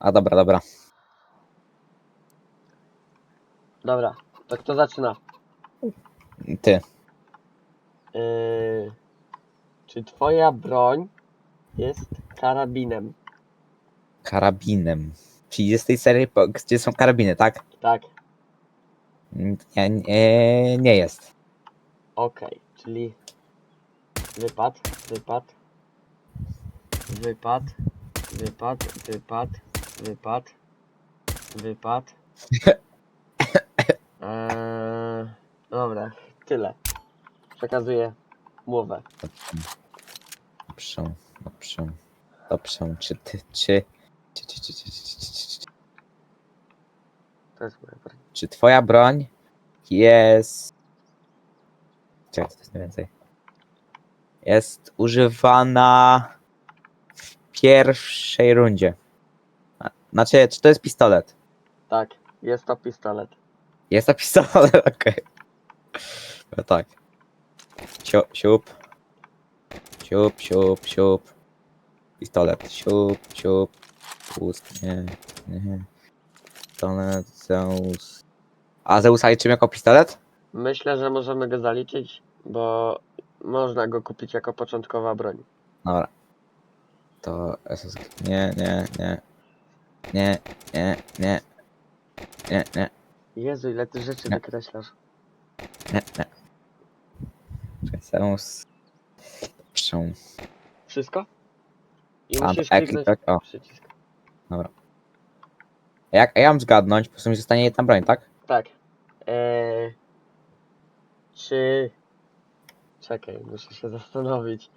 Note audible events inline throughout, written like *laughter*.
A dobra, dobra. Dobra, to kto zaczyna? Ty. Yy, czy twoja broń jest karabinem? Karabinem. Czyli jest z tej serii, po- gdzie są karabiny, tak? Tak, Nie, nie, nie jest. okej, czyli wypad, wypad, wypad, wypad, wypad, Wypad. Wypad. *laughs* Eee, dobra, tyle. Przekazuję mowę. Dobrze, dobrze. Dobrze, czy ty, czy... Czy, czy, czy, czy, czy, czy, czy, czy. To jest moja broń. czy twoja broń jest... Czekaj, to jest mniej więcej. Jest używana w pierwszej rundzie. Znaczy, czy to jest pistolet? Tak, jest to pistolet. Jest to pistolet, *laughs* okej. No tak. Siup, siup. Siup, siup, siup. Pistolet. Siup, siup. Ust, nie, nie. Pistolet, Zeus. A Zeusa liczymy jako pistolet? Myślę, że możemy go zaliczyć, bo można go kupić jako początkowa broń. Dobra. To SS... Nie, nie, nie. Nie, nie, nie. Nie, nie, Jezu, ile ty rzeczy Nie. wykreślasz. nie, nie. Czekaj, Zeus. Dobrze. Wszystko? I A, musisz tak, kliknąć tak, o. przycisk. Jak ja mam zgadnąć, po prostu mi zostanie jedna broń, tak? Tak. Eee, czy... Czekaj, muszę się *laughs* zastanowić.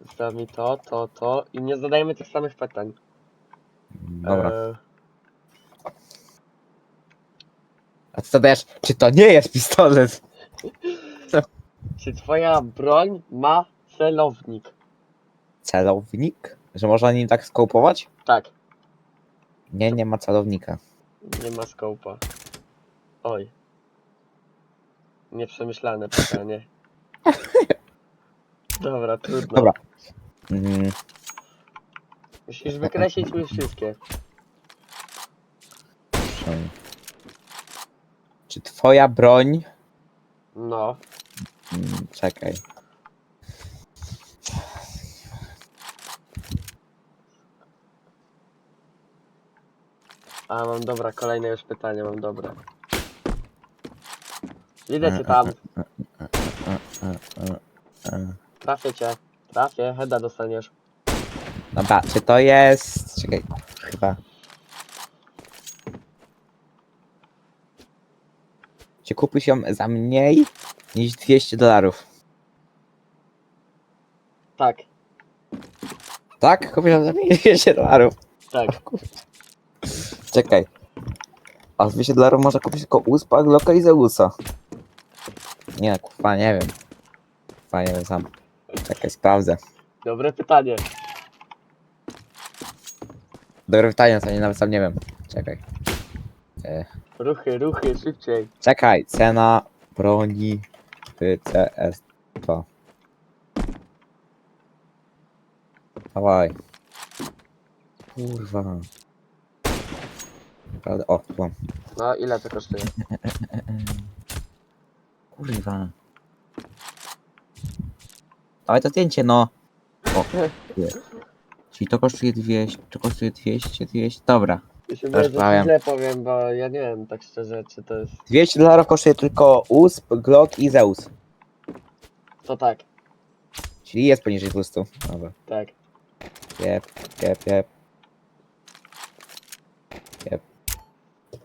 Zostaw mi to, to, to i nie zadajemy tych samych pytań. Dobra. Eee, A co dajesz? Czy to nie jest pistolet? czy twoja broń ma celownik? Celownik? Że można nim tak skołopować? Tak, Nie, nie ma celownika. nie ma skołpa. Oj. Nieprzemyślane pytanie. *laughs* Dobra, trudno. Dobra. Mm, Musisz wykreślić mi wszystkie. proszę. Czy twoja broń... No, Mm, czekaj. a mam dobra, kolejne już pytanie mam dobre. Widzę cię tam, E, e, e. trafię cię, trafię, heada dostaniesz. Dobra, czy to jest... Czekaj, chyba... Czy kupisz ją za mniej niż 200 dolarów? Tak, Tak? Kupisz ją za mniej niż 200 dolarów. tak. Czekaj. A z 200 dolarów można kupić tylko USPA, Glocka i Zeusa. Nie, kurwa, nie wiem. Kurwa, nie wiem sam. Czekaj, sprawdzę. Dobre pytanie. Dobre pytanie, co nie nawet sam nie wiem. Czekaj. E, Ruchy, ruchy, szybciej. czekaj, cena broni w CS2. Dawaj. Kurwa. Prawda? O, tu mam. No, ile to kosztuje? *laughs* Kurwa. Dawaj to zdjęcie, no. O, *laughs* nie. Czyli to kosztuje 200, to kosztuje 200, 200, dobra. Ja się Też powiem. źle powiem, bo ja nie wiem tak szczerze, czy to jest... 200 dolarów kosztuje tylko USP, Glock i Zeus. To tak, Czyli jest poniżej 200. Dobra. tak. Jep, jep, jep. Jep.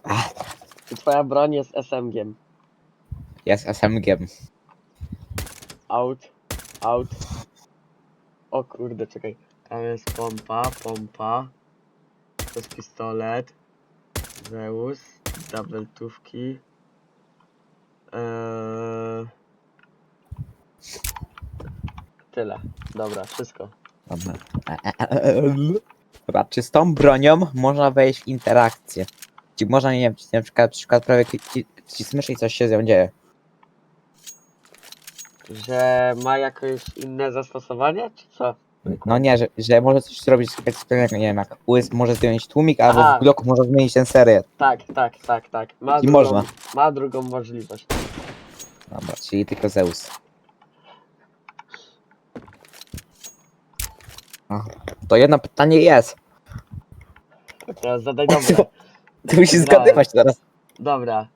Ach, Czy twoja broń jest SMG-iem? jest SMG. Out, out. O kurde, czekaj. Tam jest pompa, pompa. To jest pistolet. Zeus. Double-tówki. Eee... Tyle. Dobra, wszystko. Dobra. Dobra, czy z tą bronią można wejść w interakcję? Czy można, nie wiem, czy na przykład, przykład prawie cismiesz i coś się z nią dzieje? Że ma jakieś inne zastosowanie, czy co? No nie, że, że może coś zrobić specjalnego, nie wiem, jak US może zdjąć tłumik, albo Aha. w bloku może zmienić ten serię. Tak, tak, tak, tak. Ma I drugą, można. Ma drugą możliwość. Dobra, czyli tylko Zeus. To jedno pytanie jest. Teraz zadaj dobre. *laughs* Ty musisz Dobra. zgadywać teraz. Dobra.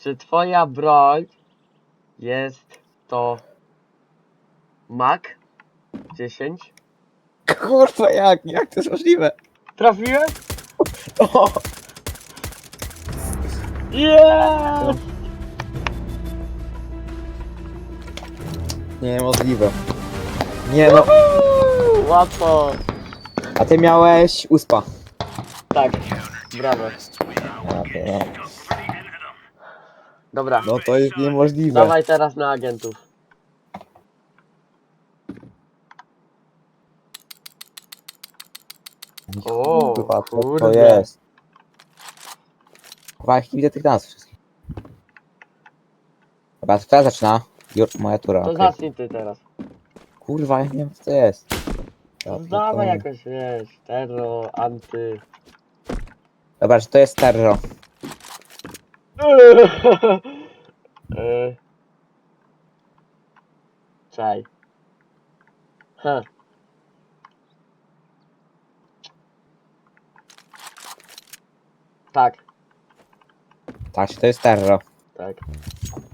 Czy twoja broń jest to Mac 10? Kurwa, jak? Jak to jest możliwe? Trafiłem? O, Yeah! niemożliwe. Nie no. Łatwo. A ty miałeś uspa. Tak. Brawo. Dobra. No to jest niemożliwe. Dawaj teraz na agentów. O, Kurwa, co to kurde. jest? Kurwa, jak nie widzę tych nazw wszystkich. Dobra, to kto zaczyna? Jur, moja tura. To okej. zacznij ty teraz. Kurwa, ja nie wiem co to jest. Ja Dawaj pierdolę. jakoś, wiesz, terro, anty. Dobra, czy to jest terro? Yy. *laughs* Czaj. Ha. Tak, Tak, to jest terro? tak.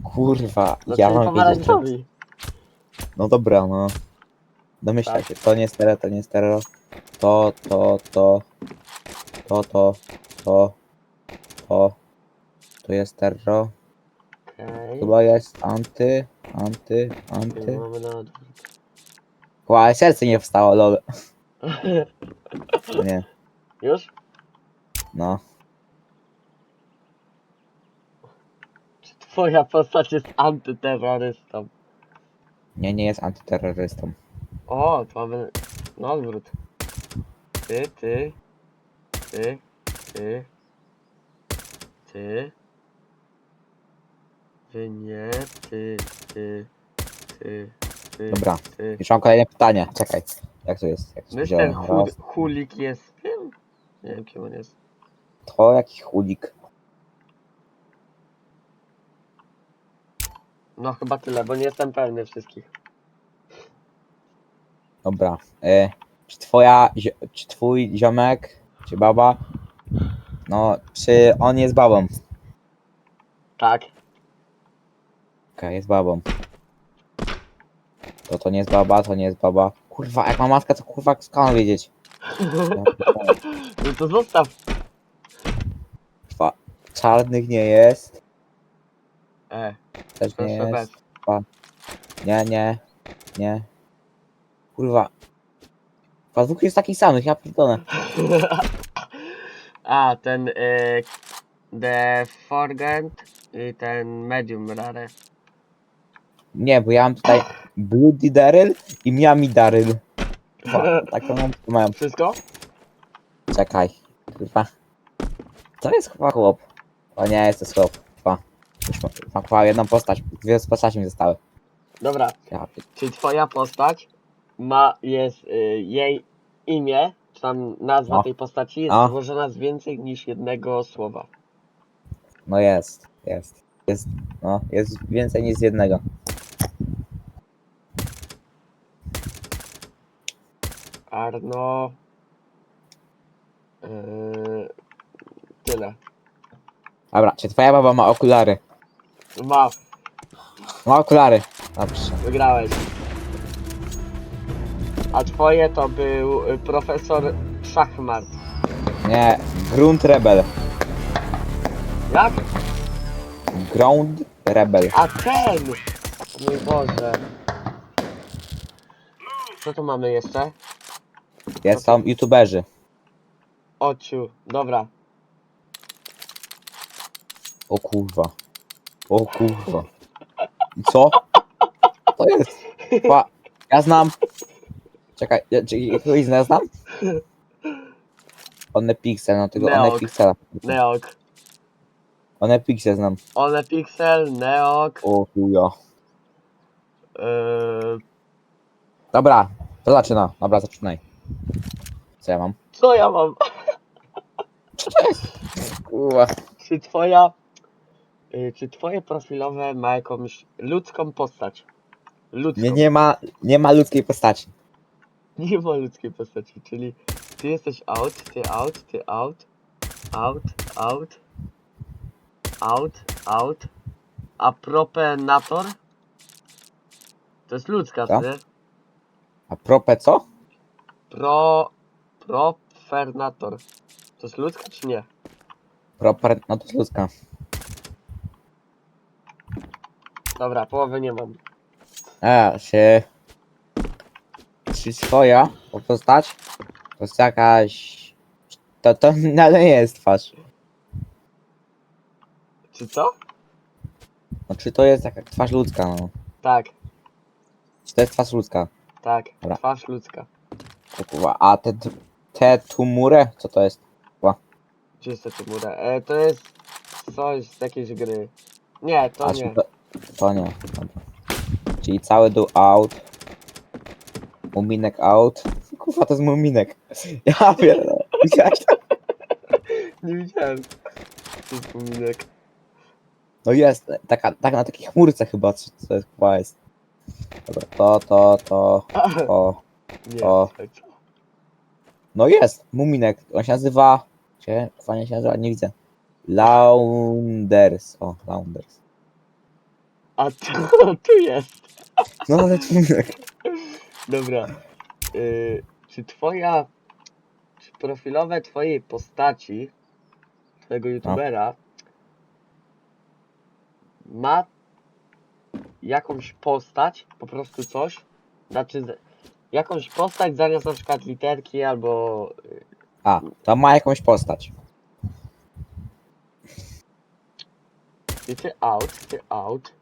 Kurwa, No ja mam wiedzieć. pomarańczowi. No dobra, no. Domyślaj Tak. się, to nie jest terro, to nie jest terro. To, to, to. To, to, to. To. To jest terro. Okej. Chyba jest anty, anty, anty. Mamy na odwrót. Ła, ale serce nie wstało, lol. *laughs* Nie, Już? no. Twoja postać jest antyterrorystą? Nie, nie jest antyterrorystą. O, to mamy na odwrót. Ty, ty, ty, ty, ty. Wy nie, ty, ty, ty, ty, Dobra, ty. już mam kolejne pytanie. Czekaj, jak to jest? Jak to ten hul, Raz. hulik jest tym? Nie wiem kim on jest. To jaki chulik. No chyba tyle, bo nie jestem pewny wszystkich. Dobra. E, czy twoja, zio- czy twój ziomek, czy baba, no, czy on jest babą? Tak. Okej, jest babą. To to nie jest baba, to nie jest baba. Kurwa, jak ma matka, to kurwa skąd wiedzieć? *laughs* No to zostaw. Kurwa, czarnych nie jest. E, Też nie proszę bez. jest. Nie, nie, nie. Kurwa. Kurwa, dwóch jest takich samych, ja pierdolę. *laughs* A, ten y, The Forgent i ten Medium Rare. Nie, bo ja mam tutaj Bloody Daryl i Miami Daryl. Kurwa, *laughs* tak to mam, mają. Wszystko? Czekaj. Kurwa. To jest chyba chłop. O nie, jest to chłop. Mam, chyba jedną postać. Dwie postaci mi zostały. Dobra, Ja pier- czy twoja postać ma, jest y, jej imię, czy tam nazwa No. tej postaci jest No. złożona z więcej niż jednego słowa? No jest, jest. Jest, no, jest więcej niż z jednego. Arno... Yy, tyle. Dobra, czy twoja baba ma okulary? Ma, Ma okulary. Dobrze. wygrałeś. A twoje to był y, profesor Szachmat. Nie, Grunt Rebel. Jak? Ground Rebel. A ten! Mój Boże. Co tu mamy jeszcze? Jest tam youtuberzy. Ociu, dobra. O kurwa. O kurwa. I co? To jest. Ja znam. Czekaj, ja- czy kogoś ja znam? One Pixel, no tego One Neok. Pixela. Neok. One Pixel znam. One Pixel, Neok. O chuja. Yy, Dobra, To zaczyna. Dobra, zaczynaj. Co ja mam? Co ja mam? Kurwa. Czy twoja... y, Czy twoje profilowe ma jakąś ludzką postać? Ludzką. Nie, nie ma, nie ma ludzkiej postaci. *laughs* Nie ma ludzkiej postaci, czyli ty jesteś out, ty out, ty out, out, out, out, out, a propenator? To jest ludzka, Co? nie? A prope co? Pro... Profernator. To jest ludzka czy nie? Proper, no to jest ludzka. Dobra, połowy nie mam. A, się... Czy swoja postać? To jest jakaś... To, to *laughs* ale nie jest twarz. Czy co? No czy to jest jaka twarz ludzka, no. Tak, Czy to jest twarz ludzka? tak, Dobra. twarz ludzka. O kurwa, a te, te tumurę? Co to jest? Gdzie jest ta? E, to jest coś z jakiejś gry. Nie, to a, nie. czy to, to nie. Dobra. Czyli cały dół out. Muminek out. Kurwa, to jest muminek. Ja pierdolę. Widziałeś to? Nie widziałem. To jest pominek. No jest, taka, tak na takiej chmurce chyba, co jest, chyba jest. Dobra, to, to, to, to. Nie, O. No jest, muminek. On się nazywa, gdzie, fajnie się nazywa, nie widzę. Launders. O, Launders. A tu, *laughs* tu jest. No ale muminek. Dobra. Y, czy twoja. Czy profilowe twojej postaci, twojego youtubera, ma jakąś postać, po prostu coś? Znaczy, z- jakąś postać zamiast na przykład literki albo. y, A, to ma jakąś postać. Ty, ty out, ty out.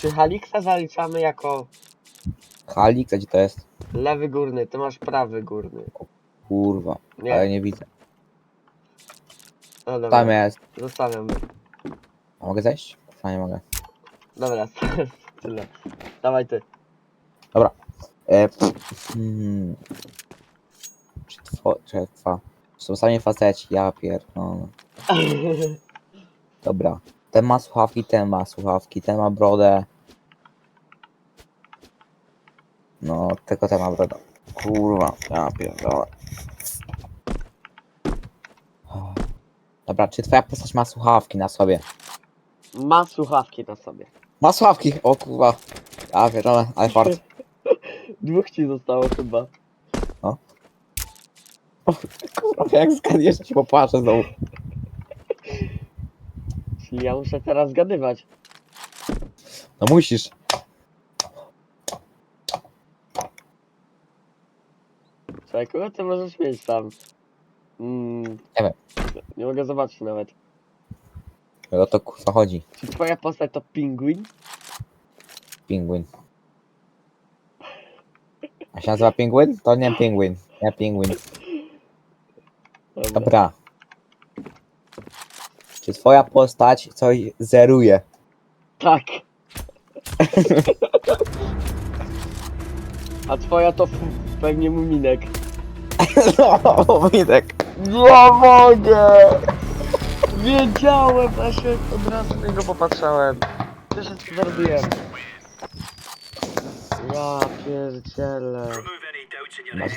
Czy Haliksa zaliczamy jako Halik, gdzie to jest? lewy górny, ty masz prawy górny. Kurwa, Nie, ale nie widzę. no dobra, Tam jest. zostawiam. A mogę zejść? Kurwa, nie mogę. Dobra, *laughs* tyle. Dawaj ty. E, pff, hmm. Czy two, czy twa. Są sami faceci, ja pierdolę. *laughs* Dobra. Ten ma słuchawki, ten ma słuchawki, ten ma brodę. No, tylko ten ma brodę. Kurwa, ja pierdolę. Dobra, czy twoja postać ma słuchawki na sobie? Ma słuchawki na sobie. Ma słuchawki! O kurwa. Ja pierdolę, ale fart. *laughs* Dwóch ci zostało chyba. O, kurwa, jak zgadniesz, ci popłaczę znowu. Czyli ja muszę teraz zgadywać. No musisz. Czekaj, kogo ty możesz mieć tam? Mm, Nie wiem. Nie mogę zobaczyć nawet. O to kurwa chodzi. Czy twoja postać to pingwin? Pingwin. A się nazywa pingwin? To nie pingwin. Nie pingwin. Dobra. Czy twoja postać coś zeruje? Tak. A twoja to f- pewnie muminek. *laughs* No, Witek. No mogę! Wiedziałem, a się od razu na niego popatrzałem. Też się zrobiłem. Ja pierdzielę. Masz